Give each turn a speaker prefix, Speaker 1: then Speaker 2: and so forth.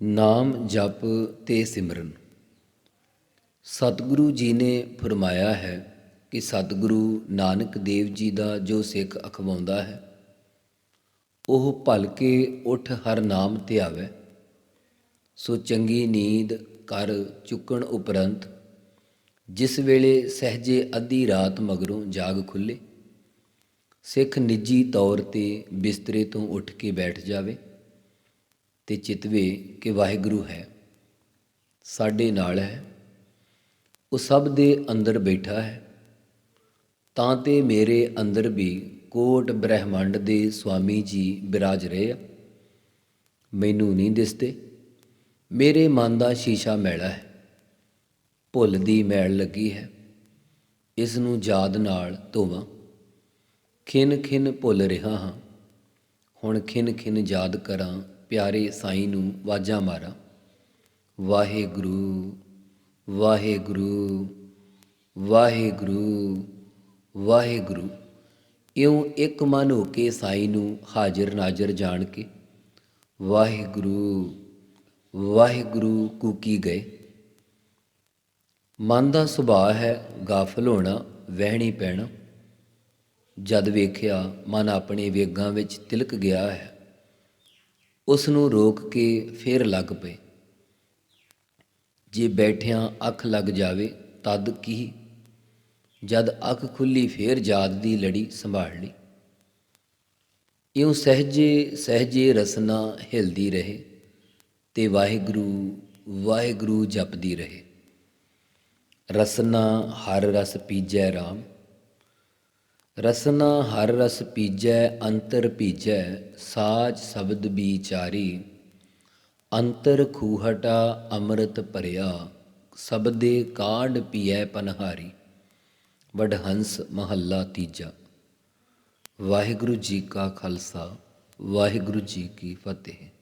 Speaker 1: ਨਾਮ ਜਪ ਤੇ ਸਿਮਰਨ। ਸਤਿਗੁਰੂ ਜੀ ਨੇ ਫਰਮਾਇਆ ਹੈ ਕਿ ਸਤਿਗੁਰੂ ਨਾਨਕ ਦੇਵ ਜੀ ਦਾ ਜੋ ਸਿੱਖ ਅਖਵਾਉਂਦਾ ਹੈ, ਉਹ ਭਲਕੇ ਉਠ ਹਰ ਨਾਮ ਧਿਆਵੇ ਸੋ ਚੰਗੀ ਨੀਂਦ ਕਰ ਚੁੱਕਣ ਉਪਰੰਤ ਜਿਸ ਵੇਲੇ ਸਹਜੇ ਅੱਧੀ ਰਾਤ ਮਗਰੋਂ ਜਾਗ ਖੁੱਲੇ, ਸਿੱਖ ਨਿੱਜੀ ਤੌਰ ਤੇ ਬਿਸਤਰੇ ਤੋਂ ਉੱਠ ਕੇ ਬੈਠ ਜਾਵੇ। ਤੇ ਚਿਤਵੇ ਕਿ ਵਾਹਿਗੁਰੂ ਹੈ। ਸਾਡੇ ਨਾਲ ਹੈ। ਉਹ ਸਭ ਦੇ ਅੰਦਰ ਬੈਠਾ ਹੈ। ਤਾਂ ਤੇ ਮੇਰੇ ਅੰਦਰ ਵੀ ਕੋਟ ਬ੍ਰਹਿਮੰਡ ਦੇ ਸੁਆਮੀ ਜੀ ਬਿਰਾਜ ਰਹੇ ਆ। ਮੈਨੂੰ ਨਹੀਂ ਦਿਸਦੇ। ਮੇਰੇ ਮਨ ਦਾ ਸ਼ੀਸ਼ਾ ਮੈਲਾ ਹੈ। ਭੁੱਲ ਦੀ ਮੈਲ ਲੱਗੀ ਹੈ। ਇਸ ਨੂੰ ਯਾਦ ਨਾਲ ਧੋਵਾਂ। ਖਿਨ ਖਿਨ ਭੁੱਲ ਰਿਹਾ ਹਾਂ। ਹੁਣ ਖਿਨ ਖਿਨ ਯਾਦ ਕਰਾਂ ਪਿਆਰੇ ਸਾਈਂ ਨੂੰ ਵਾਜਾਂ ਮਾਰਾਂ। ਵਾਹਿਗੁਰੂ ਵਾਹਿਗੁਰੂ ਵਾਹਿਗੁਰੂ ਵਾਹਿਗੁਰੂ। ਇਉਂ ਇੱਕ ਮਨ ਹੋ ਕੇ ਸਾਈਂ ਨੂੰ ਹਾਜ਼ਰ ਨਾਜ਼ਰ ਜਾਣ ਕੇ ਵਾਹਿਗੁਰੂ ਵਾਹਿਗੁਰੂ ਕੂਕੀ ਗਏ। ਮਨ ਦਾ ਸੁਭਾਅ ਹੈ ਗਾਫਲ ਹੋਣਾ, ਵਹਿਣੀ ਪੈਣਾ। ਜਦ ਵੇਖਿਆ ਮਨ ਆਪਣੇ ਵੇਗਾਂ ਵਿੱਚ ਤਿਲਕ ਗਿਆ ਹੈ। ਉਸ ਨੂੰ ਰੋਕ ਕੇ ਫੇਰ ਲੱਗ ਪਏ। ਜੇ ਬੈਠਿਆਂ ਅੱਖ ਲੱਗ ਜਾਵੇ ਤਦ ਕੀ? ਜਦ ਅੱਖ ਖੁੱਲੀ ਫੇਰ ਜਾਦ ਦੀ ਲੜੀ ਸੰਭਾਲ ਲਈ। ਇਉਂ ਸਹਜੇ ਸਹਜੇ ਰਸਨਾ ਹਿਲਦੀ ਰਹੇ ਤੇ ਵਾਹਿਗੁਰੂ ਵਾਹਿਗੁਰੂ ਜਪਦੀ ਰਹੇ। ਰਸਨਾ ਹਰ ਰਸ ਪੀਜੈ RAM ਰਸਨਾ ਹਰ ਰਸ ਪੀਜੈ, ਅੰਤਰ ਪੀਜੈ, ਸਾਜ ਸ਼ਬਦ ਵਿਚਾਰੀ ਅੰਤਰ ਖੂਹਟਾ ਅੰਮ੍ਰਿਤ ਭਰਿਆ, ਸਬਦੇ ਕਾਢ ਪੀਐ ਪਨਹਾਰੀ। ਵਡਹੰਸ ਮਹੱਲਾ ਤੀਜਾ। ਵਾਹਿਗੁਰੂ ਜੀ ਕਾ ਖਾਲਸਾ, ਵਾਹਿਗੁਰੂ ਜੀ ਕੀ ਫਤਿਹ।